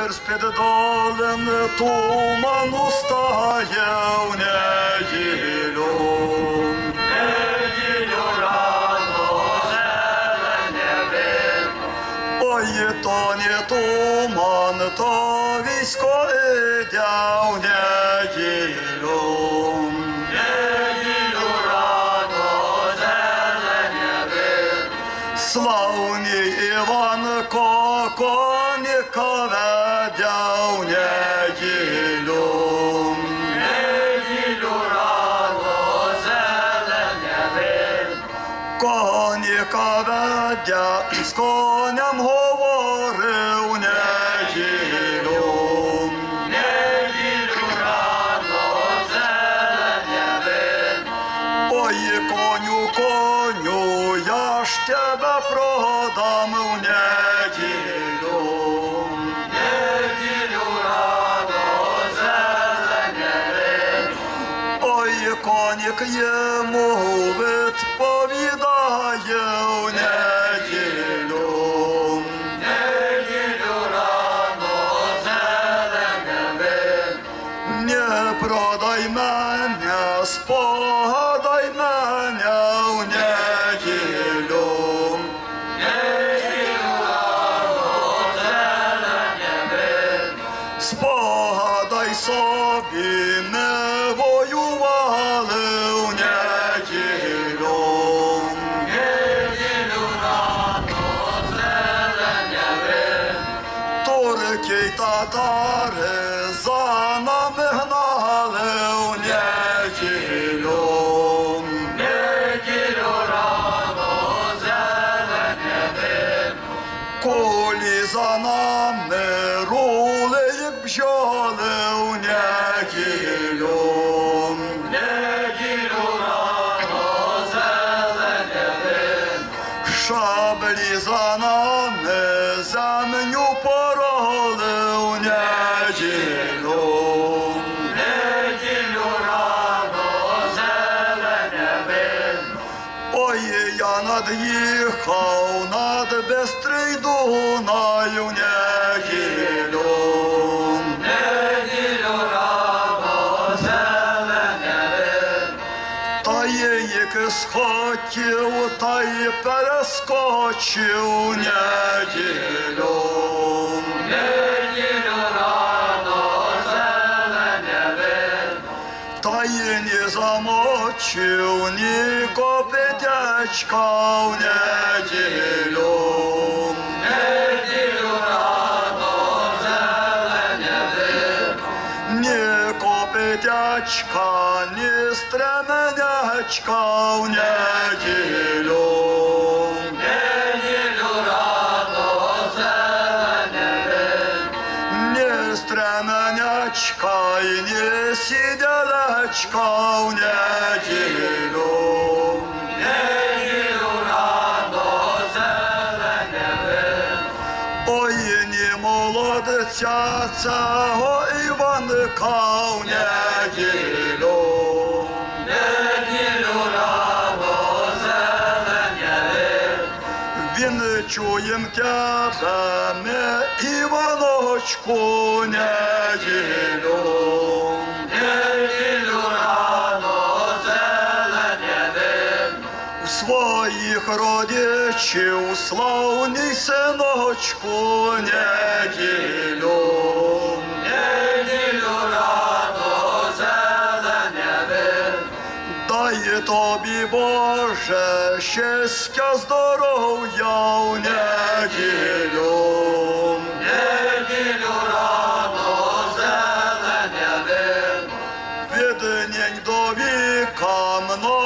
вечір з-під долин туман устає в неї Неділю Коніка веде, з конем говорив неділю. Неділю рано Ой, коню, коню, я ж тебе продам в неділю. Неділю рано Ой, конік йому відповідає не продай мене, спогадай мене в неділю. Спогадай собі, не воювали в неділю. Турки й татари над'їхав над бистрий Дунай в неділю. Неділю рано та її схотів, та й перескочив. Неділю замочив ні копитячка в неділю. Неділю ні копитячка, ні стременячка в неділю. Неділю рано ні в неділю. Неділю рано Ой, ні молодця цього Іванка в неділю. Неділю рано Він чуєм тебе, ми Іваночку. Неділю своїх родичів славний синочку неділю. Дай тобі, Боже, щастя, здоров'я в неділю. Неділю рано Віднінь до віка многая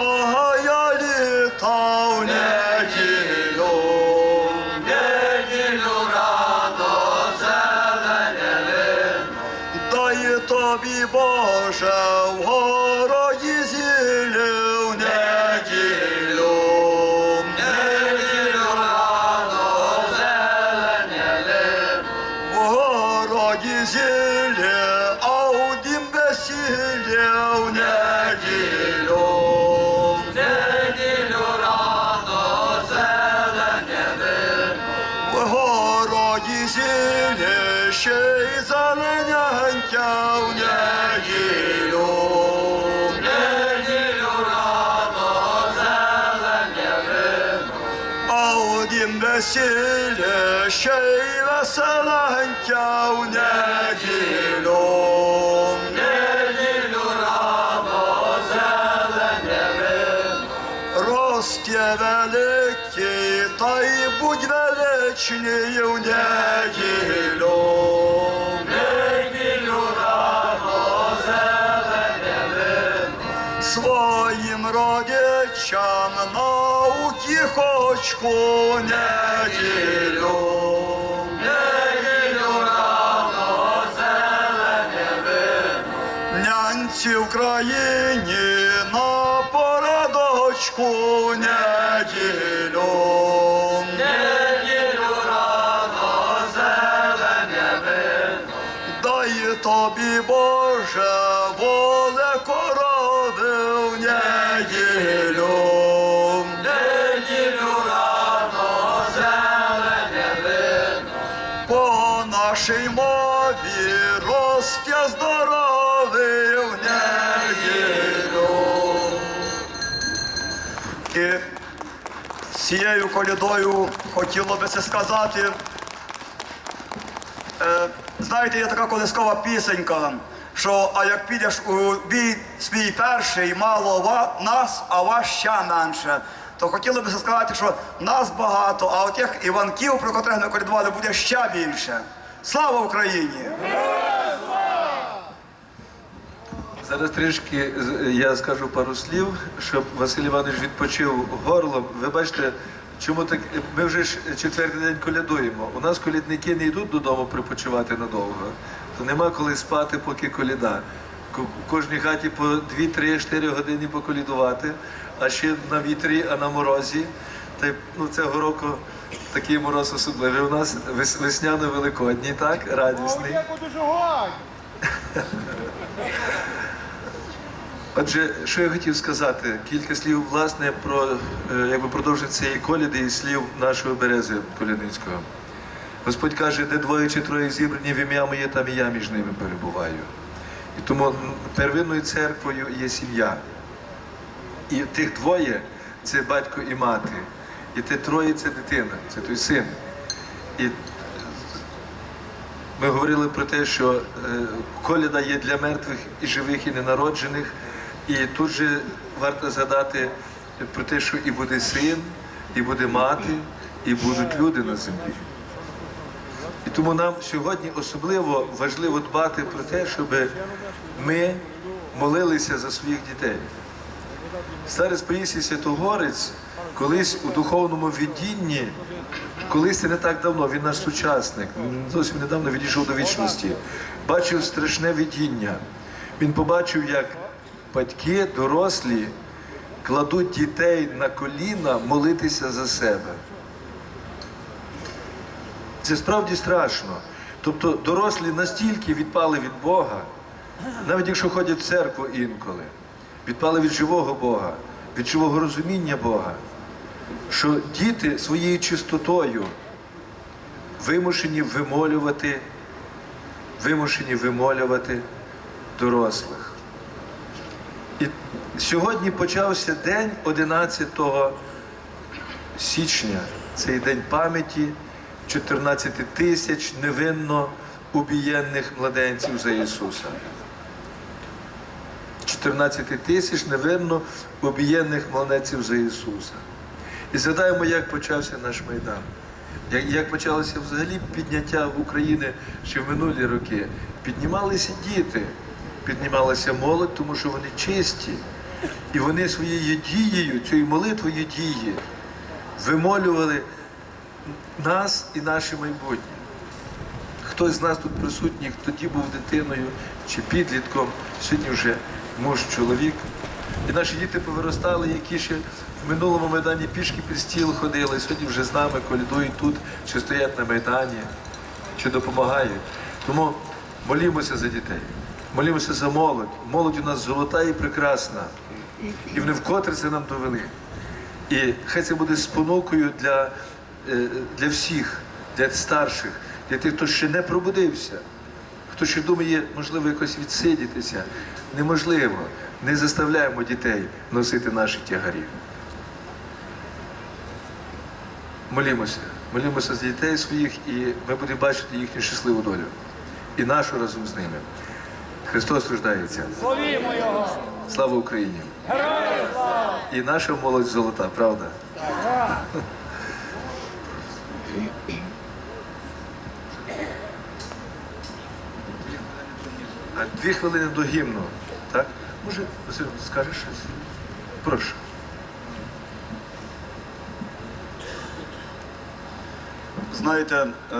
ще й зеленянька в неділю. А у дім весілля ще й веселенька в неділю. Росте великий, та й будь Своїм родичам на утіхочку неділю. Нянці в країні на порадочку неділю. Дай тобі, Боже, воле неділю. По нашій мові ростя здоровий. І цією колядою хотіло би це сказати. Знаєте, є така колискова пісенька, що а як підеш у бій свій перший, мало ва- нас, а вас ще менше. То хотіло б сказати, що нас багато, а от тих Іванків, про котрих ми колядували, буде ще більше. Слава Україні! Зараз трішки я скажу пару слів, щоб Василь Іванович відпочив горлом. Ви бачите, чому так ми вже ж четвертий день колядуємо. У нас колядники не йдуть додому припочивати надовго, то нема коли спати, поки коляда. Ко- В кожній хаті по 2, 3, 4 години поколядувати, а ще на вітрі, а на морозі. Та ну, цього року такий мороз особливий у нас вес- весняно-великодній, так, радісний. Отже, що я хотів сказати, кілька слів власне про е, якби продовження цієї коляди і слів нашого берези Колядницького. Господь каже, де двоє чи троє зібрані в ім'я моє, там і я між ними перебуваю. І тому первинною церквою є сім'я. І тих двоє це батько і мати. І те троє це дитина, це той син. І ми говорили про те, що е, коляда є для мертвих і живих, і ненароджених. І тут же варто згадати про те, що і буде син, і буде мати, і будуть люди на землі. Тому нам сьогодні особливо важливо дбати про те, щоб ми молилися за своїх дітей. Старець Паїсій Святогорець колись у духовному віддінні, колись не так давно, він наш сучасник, зовсім недавно відійшов до вічності, бачив страшне видіння. Він побачив, як батьки, дорослі, кладуть дітей на коліна молитися за себе. Це справді страшно. Тобто дорослі настільки відпали від Бога, навіть якщо ходять в церкву інколи, відпали від живого Бога, від живого розуміння Бога, що діти своєю чистотою вимушені вимолювати, вимушені вимолювати дорослих. І сьогодні почався день 11 січня, цей день пам'яті 14 тисяч невинно убієнних младенців за Ісуса. 14 тисяч невинно убієнних младенців за Ісуса. І згадаємо, як почався наш Майдан. Як, як почалося взагалі підняття України ще в минулі роки. Піднімалися діти, піднімалася молодь, тому що вони чисті. І вони своєю дією, цією молитвою дії, вимолювали нас і наше майбутнє. Хтось з нас тут присутній, тоді був дитиною чи підлітком, сьогодні вже муж, чоловік. І наші діти повиростали, які ще в минулому майдані пішки під стіл ходили, сьогодні вже з нами колядують тут, чи стоять на майдані, чи допомагають. Тому молімося за дітей, молімося за молодь. Молодь у нас золота і прекрасна. І вони вкотре це нам довели. І хай це буде спонукою для, для всіх, для старших, для тих, хто ще не пробудився, хто ще думає, можливо, якось відсидітися. Неможливо. Не заставляємо дітей носити наші тягарі. Молімося, молімося за дітей своїх, і ми будемо бачити їхню щасливу долю. І нашу разом з ними. Христос рождається. Славімо Його! Слава Україні! Героям слава! І наша молодь золота, правда? А дві хвилини до гімну, так? Може, Василь, скажеш щось? Прошу. Знаєте, е,